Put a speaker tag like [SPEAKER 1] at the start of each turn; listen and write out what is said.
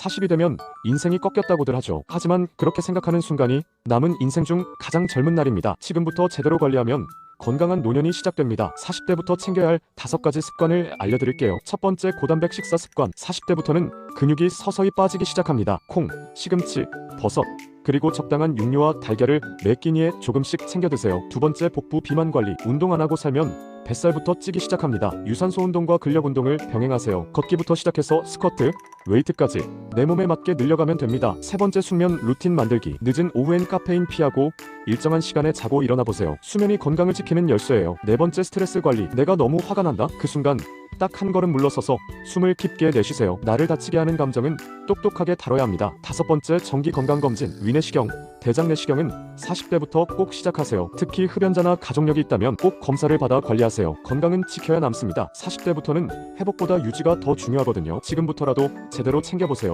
[SPEAKER 1] 40이 되면 인생이 꺾였다고들 하죠. 하지만 그렇게 생각하는 순간이 남은 인생 중 가장 젊은 날입니다. 지금부터 제대로 관리하면 건강한 노년이 시작됩니다. 40대부터 챙겨야 할 다섯 가지 습관을 알려드릴게요. 첫 번째 고단백 식사 습관. 40대부터는 근육이 서서히 빠지기 시작합니다. 콩, 시금치, 버섯, 그리고 적당한 육류와 달걀을 매 끼니에 조금씩 챙겨 드세요. 두 번째 복부 비만 관리. 운동 안 하고 살면 뱃살부터 찌기 시작합니다. 유산소 운동과 근력 운동을 병행하세요. 걷기부터 시작해서 스쿼트, 웨이트까지 내 몸에 맞게 늘려가면 됩니다. 세 번째 숙면 루틴 만들기. 늦은 오후엔 카페인 피하고 일정한 시간에 자고 일어나 보세요. 수면이 건강을 지키는 열쇠예요. 네 번째 스트레스 관리. 내가 너무 화가 난다. 그 순간 딱한 걸음 물러서서 숨을 깊게 내쉬세요. 나를 다치게 하는 감정은 똑똑하게 다뤄야 합니다. 다섯 번째 정기 건강 검진. 위내시경, 대장 내시경은 40대부터 꼭 시작하세요. 특히 흡연자나 가족력이 있다면 꼭 검사를 받아 관리하세요. 건강은 지켜야 남습니다. 40대부터는 회복보다 유지가 더 중요하거든요. 지금부터라도 제대로 챙겨보세요.